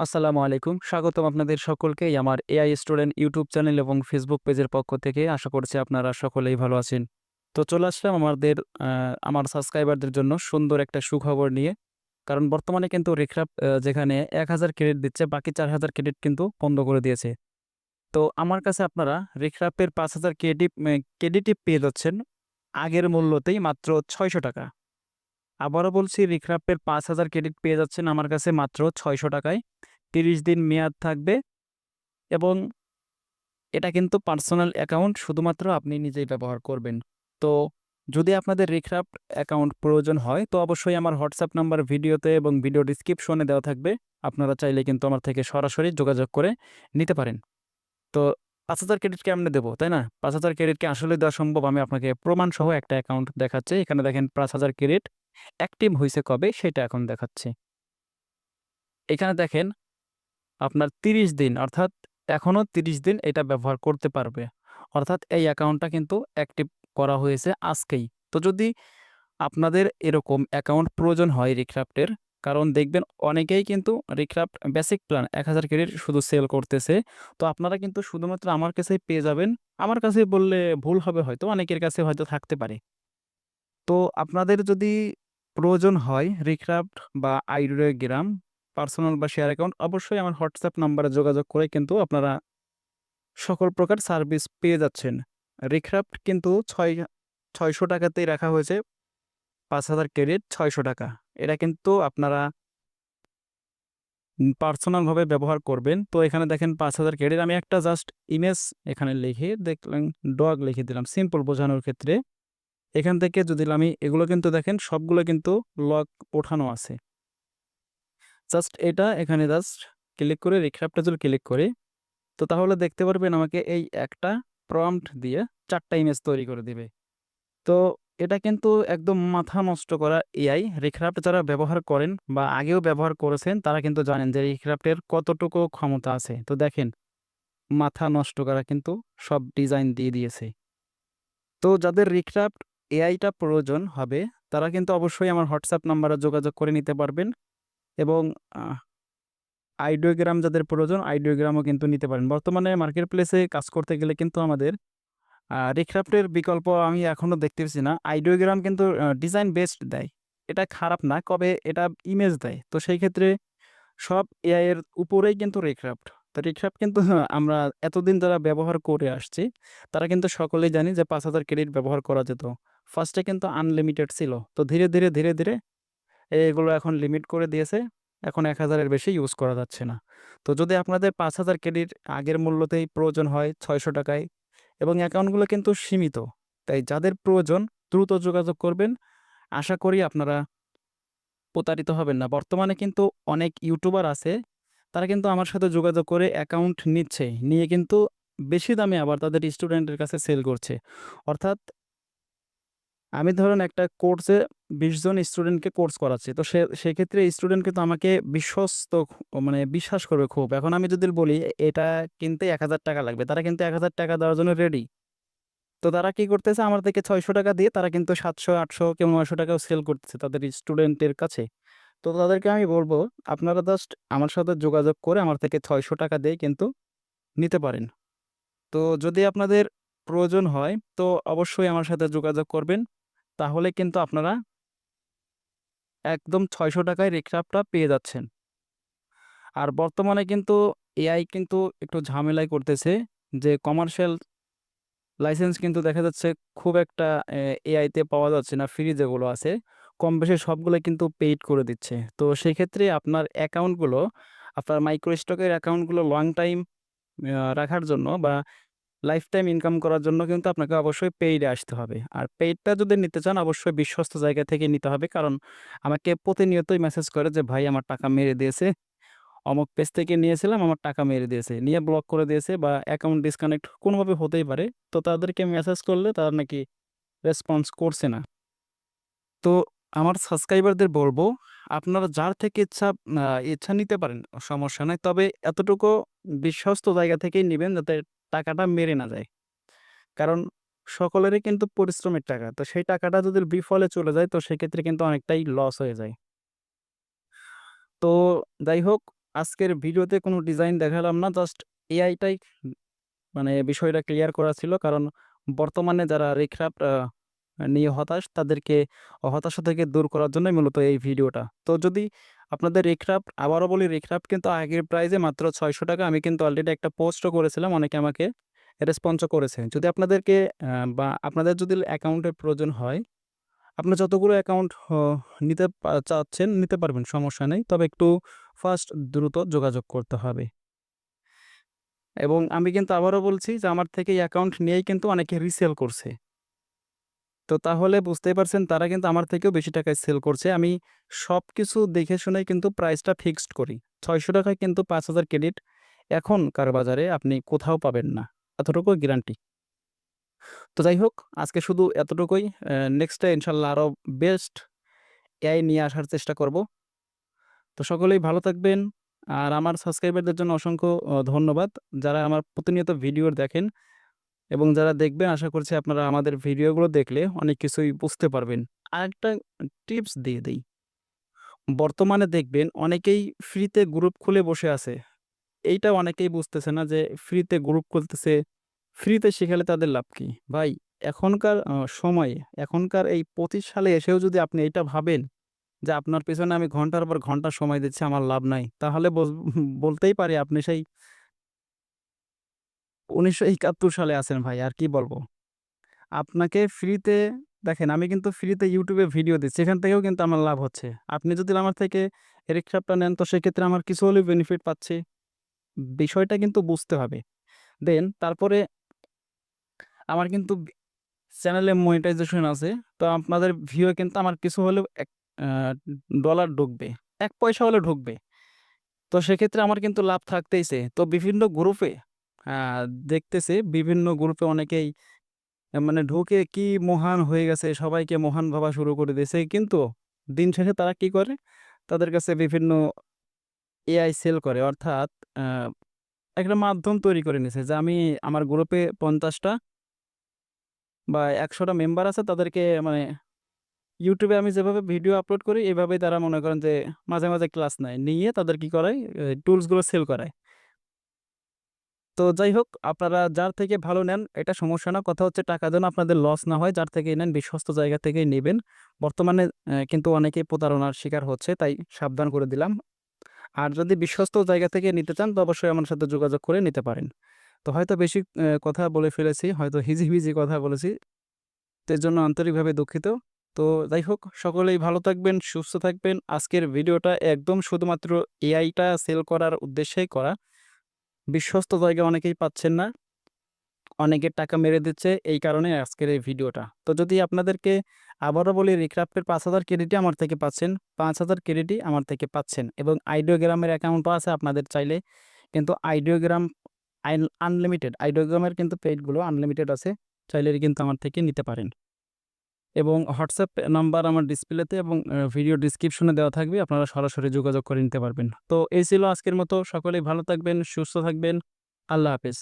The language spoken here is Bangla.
আসসালামু আলাইকুম। স্বাগতম আপনাদের সকলকেই আমার এআই স্টুডেন্ট ইউটিউব চ্যানেল এবং ফেসবুক পেজের পক্ষ থেকে। আশা করছি আপনারা সকলেই ভালো আছেন। তো চলে আসলাম আমাদের আমার সাবস্ক্রাইবারদের জন্য সুন্দর একটা সুখবর নিয়ে। কারণ বর্তমানে কিন্তু রিক্রাপ যেখানে এক হাজার ক্রেডিট দিচ্ছে, বাকি ৪,০০০ ক্রেডিট কিন্তু বন্ধ করে দিয়েছে। তো আমার কাছে আপনারা রিক্রাপের ৫,০০০ ক্রেডিট মে ক্রেডিটই পেয়ে যাচ্ছেন আগের মূল্যতেই মাত্র ৳৬০০ আবারও বলছি রিক্রাপের ৫,০০০ ক্রেডিট পেয়ে যাচ্ছেন আমার কাছে মাত্র ৳৬০০ ৩০ দিন মেয়াদ থাকবে এবং এটা কিন্তু পার্সোনাল অ্যাকাউন্ট শুধুমাত্র আপনি নিজেই ব্যবহার করবেন। তো যদি আপনাদের রিক্রাফট অ্যাকাউন্ট প্রয়োজন হয় তো অবশ্যই আমার হোয়াটসঅ্যাপ নাম্বার ভিডিওতে এবং ভিডিও ডেসক্রিপশনে দেওয়া থাকবে। আপনারা চাইলে কিন্তু আমার থেকে সরাসরি যোগাযোগ করে নিতে পারেন। তো ৫,০০০ ক্রেডিট কেমনে দেবো, তাই না? পাঁচ হাজার ক্রেডিটকে আসলেই দেওয়া সম্ভব? আমি আপনাকে প্রমাণসহ একটা অ্যাকাউন্ট দেখাচ্ছি। এখানে দেখেন ৫,০০০ ক্রেডিট অ্যাক্টিভ হয়েছে কবে সেটা এখন দেখাচ্ছি। এখানে দেখেন আপনার ৩০ দিন অর্থাৎ এখনও ৩০ দিন এটা ব্যবহার করতে পারবে। অর্থাৎ এই অ্যাকাউন্টটা কিন্তু অ্যাক্টিভ করা হয়েছে আজকেই। তো যদি আপনাদের এরকম অ্যাকাউন্ট প্রয়োজন হয় রিক্রাফটের, কারণ দেখবেন অনেকেই কিন্তু রিক্রাফট বেসিক প্ল্যান ১,০০০ ক্রেডিট শুধু সেল করতেছে। তো আপনারা কিন্তু শুধুমাত্র আমার কাছেই পেয়ে যাবেন। আমার কাছে বললে ভুল হবে হয়তো, অনেকের কাছে হয়তো থাকতে পারে। তো আপনাদের যদি প্রয়োজন হয় রিক্রাফ্ট বা আইডিওগ্রাম পার্সোনাল বা শেয়ার অ্যাকাউন্ট অবশ্যই আমার হোয়াটসঅ্যাপ নাম্বারে যোগাযোগ করে কিন্তু আপনারা সকল প্রকার সার্ভিস পেয়ে যাচ্ছেন। রিক্রাফ্ট কিন্তু ছয় ছয়শো টাকাতেই রাখা হয়েছে ৫,০০০ ক্রেডিট ৳৬০০ এটা কিন্তু আপনারা পার্সোনালভাবে ব্যবহার করবেন। তো এখানে দেখেন ৫,০০০ ক্রেডিট আমি একটা জাস্ট ইমেজ এখানে লিখে দেখলেন ডগ লিখে দিলাম সিম্পল বোঝানোর ক্ষেত্রে। এখান থেকে যদি আমি এগুলো কিন্তু দেখেন সবগুলো কিন্তু লক ওঠানো আছে। জাস্ট এটা এখানে জাস্ট ক্লিক করে রিক্রাফটে যদি ক্লিক করি, তো তাহলে দেখতে পারবেন আমাকে এই একটা প্রম্পট দিয়ে চারটা ইমেজ তৈরি করে দিবে। তো এটা কিন্তু একদম মাথা নষ্ট করা এআই। রিক্রাফট যারা ব্যবহার করেন বা আগেও ব্যবহার করেছেন তারা কিন্তু জানেন যে রিক্রাফটের কতটুকু ক্ষমতা আছে। তো দেখেন মাথা নষ্ট করা কিন্তু সব ডিজাইন দিয়ে দিয়েছে। তো যাদের রিক্রাফট এআইটা প্রয়োজন হবে তারা কিন্তু অবশ্যই আমার হোয়াটসঅ্যাপ নাম্বারে যোগাযোগ করে নিতে পারবেন এবং আইডিওগ্রাম যাদের প্রয়োজন আইডিওগ্রামও কিন্তু নিতে পারেন। বর্তমানে মার্কেট প্লেসে কাজ করতে গেলে কিন্তু আমাদের রিক্রাফ্টের বিকল্প আমি এখনও দেখতে দেখতেছি না। আইডিওগ্রাম কিন্তু ডিজাইন বেসড দেয়। এটা খারাপ না, কবে এটা ইমেজ দেয়। তো সেই ক্ষেত্রে সব এআই এর উপরেই কিন্তু রিক্রাফট। তো রিক্রাফ্ট কিন্তু আমরা এতদিন যারা ব্যবহার করে আসছি, তারা কিন্তু সকলেই জানি যে ৫,০০০ ক্রেডিট ব্যবহার করা যেত। ফার্স্টে কিন্তু আনলিমিটেড ছিল। তো ধীরে, ধীরে, ধীরে, ধীরে এগুলো এখন লিমিট করে দিয়েছে। এখন এক হাজারের বেশি ইউজ করা যাচ্ছে না। তো যদি আপনাদের ৫,০০০ ক্রেডিট আগের মূল্যতেই প্রয়োজন হয় ছয়শো টাকায় এবং অ্যাকাউন্টগুলো কিন্তু সীমিত। তাই যাদের প্রয়োজন দ্রুত যোগাযোগ করবেন। আশা করি আপনারা প্রতারিত হবেন না। বর্তমানে কিন্তু অনেক ইউটিউবার আছে, তারা কিন্তু আমার সাথে যোগাযোগ করে অ্যাকাউন্ট নিচ্ছে। নিয়ে কিন্তু বেশি দামে আবার তাদের স্টুডেন্টের কাছে সেল করছে। অর্থাৎ আমি ধরেন একটা কোর্সে ২০ জন স্টুডেন্টকে কোর্স করাচ্ছি। তো সে সেক্ষেত্রে স্টুডেন্ট কিন্তু আমাকে বিশ্বস্ত মানে বিশ্বাস করবে খুব। এখন আমি যদি বলি এটা কিনতে ৳১,০০০ লাগবে, তারা কিন্তু ৳১,০০০ দেওয়ার জন্য রেডি। তো তারা কি করতেছে আমার থেকে ৳৬০০ দিয়ে তারা কিন্তু সাতশো আটশো কেউ নয়শো টাকাও সেল করতেছে তাদের স্টুডেন্টের কাছে। তো তাদেরকে আমি বলব আপনারা জাস্ট আমার সাথে যোগাযোগ করে আমার থেকে ৳৬০০ দিয়ে কিন্তু নিতে পারেন। তো যদি আপনাদের প্রয়োজন হয় তো অবশ্যই আমার সাথে যোগাযোগ করবেন। তাহলে কিন্তু আপনারা একদম ৳৬০০ য় রিক্রাফটটা পেয়ে যাচ্ছেন। আর বর্তমানে কিন্তু এআই কিন্তু একটু ঝামেলায় করতেছে যে কমার্শিয়াল লাইসেন্স কিন্তু দেখা যাচ্ছে খুব একটা এআইতে পাওয়া যাচ্ছে না। ফ্রি যেগুলো আছে, কম বেশি সবগুলো কিন্তু পেইড করে দিচ্ছে। তো সেক্ষেত্রে আপনার অ্যাকাউন্টগুলো আপনার মাইক্রো স্টকের অ্যাকাউন্টগুলো লং টাইম রাখার জন্য বা লাইফ টাইম ইনকাম করার জন্য কিন্তু আপনাকে অবশ্যই পেইডে আসতে হবে। আর পেইডটা যদি নিতে চান অবশ্যই বিশ্বস্ত জায়গা থেকে নিতে হবে। কারণ আমাকে প্রতিনিয়তই মেসেজ করে যে ভাই আমার টাকা মেরে দিয়েছে। অমুক পেজ থেকে নিয়েছিলাম আমার টাকা মেরে দিয়েছে। নিয়ে ব্লক করে দিয়েছে বা অ্যাকাউন্ট ডিসকানেক্ট কোনোভাবে হতেই পারে। তো তাদেরকে মেসেজ করলে তারা নাকি রেসপন্স করছে না। তো আমার সাবস্ক্রাইবারদের বলব আপনারা যার থেকে ইচ্ছা ইচ্ছা নিতে পারেন, সমস্যা নাই। তবে এতটুকু বিশ্বস্ত জায়গা থেকেই নেবেন যাতে টাকাটা মেরে না যায়। কারণ সকলেরই কিন্তু পরিশ্রমের টাকা। তো সেই টাকাটা যদি বিফলে চলে যায়, তো সেক্ষেত্রে কিন্তু অনেকটাই লস হয়ে যায়। তো যাই হোক, আজকের ভিডিওতে কোনো ডিজাইন দেখালাম না জাস্ট এআইটাই মানে বিষয়টা ক্লিয়ার করা ছিল কারণ বর্তমানে যারা রিক্রাফট নিয়ে হতাশ, তাদেরকে হতাশা থেকে দূর করার জন্যই মূলত এই ভিডিওটা। তো যদি আপনাদের রিক্রাফট, আবারও বলি রিক্রাফট কিন্তু আগের প্রাইজে মাত্র ছয়শো টাকা। আমি কিন্তু অলরেডি একটা পোস্টও করেছিলাম, অনেকে আমাকে রেসপন্সও করেছে। যদি আপনাদেরকে বা আপনাদের যদি অ্যাকাউন্টের প্রয়োজন হয় আপনি যতগুলো অ্যাকাউন্ট নিতে চাচ্ছেন নিতে পারবেন, সমস্যা নেই। তবে একটু ফার্স্ট দ্রুত যোগাযোগ করতে হবে। এবং আমি কিন্তু আবারও বলছি যে, আমার থেকে অ্যাকাউন্ট নিয়েই কিন্তু অনেকে রিসেল করছে। তো তাহলে বুঝতেই পারছেন তারা কিন্তু আমার থেকেও বেশি টাকায় সেল করছে। আমি সব কিছু দেখে শুনে কিন্তু প্রাইসটা ফিক্সড করি। ছয়শো টাকায় কিন্তু পাঁচ হাজার ক্রেডিট এখনকার বাজারে আপনি কোথাও পাবেন না। এতটুকু গ্যারান্টি তো যাই হোক, আজকে শুধু এতটুকুই। নেক্সটে ইনশাল্লাহ আরও বেস্ট এআই নিয়ে আসার চেষ্টা করব। তো সকলেই ভালো থাকবেন। আর আমার সাবস্ক্রাইবারদের জন্য অসংখ্য ধন্যবাদ। যারা আমার প্রতিনিয়ত ভিডিও দেখেন এবং যারা দেখবেন, আশা করছি আপনারা আমাদের ভিডিওগুলো দেখলে অনেক কিছুই বুঝতে পারবেন। আর একটা টিপস দিয়ে দিই। বর্তমানে দেখবেন অনেকেই ফ্রিতে গ্রুপ খুলে বসে আছে। এইটা অনেকেই বুঝতেছে না যে ফ্রিতে গ্রুপ খুলতেছে, ফ্রিতে শেখালে তাদের লাভ কি? ভাই, এখনকার সময়ে, এখনকার এই পঁচিশ সালে এসেও যদি আপনি এটা ভাবেন যে আপনার পেছনে আমি ঘণ্টার পর ঘণ্টা সময় দিচ্ছি, আমার লাভ নাই, তাহলে বলতেই পারি আপনি সেই উনিশশো একাত্তর সালে আছেন ভাই, আর কি বলব? আপনাকে ফ্রিতে দেখেন আমি কিন্তু ফ্রিতে ইউটিউবে ভিডিও দিচ্ছি সেখান থেকেও কিন্তু আমার লাভ হচ্ছে। আপনি যদি আমার থেকে রিক্সাপটা নেন, তো সেক্ষেত্রে আমার কিছু হলেও বেনিফিট পাচ্ছি। বিষয়টা কিন্তু বুঝতে হবে। দেন তারপরে আমার কিন্তু চ্যানেলে মনিটাইজেশন আছে, তো আপনাদের ভিউ কিন্তু আমার কিছু হলেও এক ডলার ঢুকবে, এক পয়সা হলে ঢুকবে। তো সেক্ষেত্রে আমার কিন্তু লাভ থাকতেইছে। তো বিভিন্ন গ্রুপে দেখতেছে বিভিন্ন গ্রুপে অনেকেই মানে ঢুকে কি মহান হয়ে গেছে, সবাইকে মহান ভাবা শুরু করে দিয়েছে। কিন্তু দিন শেষে তারা কি করে? তাদের কাছে বিভিন্ন এআই সেল করে। অর্থাৎ একটা মাধ্যম তৈরি করে নিয়েছে যে আমি আমার গ্রুপে পঞ্চাশটা বা একশোটা মেম্বার আছে, তাদেরকে মানে ইউটিউবে আমি যেভাবে ভিডিও আপলোড করি, এভাবেই তারা মনে করেন যে মাঝে মাঝে ক্লাস নেয়। নিয়ে তাদের কি করায়? টুলসগুলো সেল করায়। তো যাই হোক, আপনারা যার থেকে ভালো নেন, এটা সমস্যা না। কথা হচ্ছে টাকা যেন আপনাদের লস না হয়, যার থেকে নেন, বিশ্বস্ত জায়গা থেকেই নেবেন। বর্তমানে কিন্তু অনেকে প্রতারণার শিকার হচ্ছে, তাই সাবধান করে দিলাম। আর যদি বিশ্বস্ত জায়গা থেকে নিতে চান, তো অবশ্যই আমার সাথে যোগাযোগ করে নিতে পারেন। তো হয়তো বেশি কথা বলে ফেলেছি, হয়তো হিজিবিজি কথা বলেছি। এর জন্য আন্তরিকভাবে দুঃখিত। তো যাই হোক, সকলেই ভালো থাকবেন, সুস্থ থাকবেন। আজকের ভিডিওটা একদম শুধুমাত্র এআইটা সেল করার উদ্দেশ্যেই করা। বিশ্বস্ত জায়গা অনেকেই পাচ্ছেন না। অনেকে টাকা মেরে দিচ্ছে, এই কারণে আজকের এই ভিডিওটা। তো যদি আপনাদেরকে আবারও বলি রিক্রাফ্টের পাঁচ হাজার ক্রেডিটই আমার থেকে পাচ্ছেন, পাঁচ হাজার ক্রেডিটই আমার থেকে পাচ্ছেন এবং আইডিওগ্রামের অ্যাকাউন্টও আছে আপনাদের চাইলে। কিন্তু আইডিওগ্রাম আনলিমিটেড আইডিওগ্রামের কিন্তু পেডগুলো আনলিমিটেড আছে, চাইলে কিন্তু আমার থেকে নিতে পারেন। এবং হোয়াটসঅ্যাপ নাম্বার আমার ডিসপ্লেতে এবং ভিডিও ডিসক্রিপশনে দেওয়া থাকবে, আপনারা সরাসরি যোগাযোগ করে নিতে পারবেন। তো এই ছিল আজকের মতো, সকলেই ভালো থাকবেন, সুস্থ থাকবেন, আল্লাহ হাফেজ।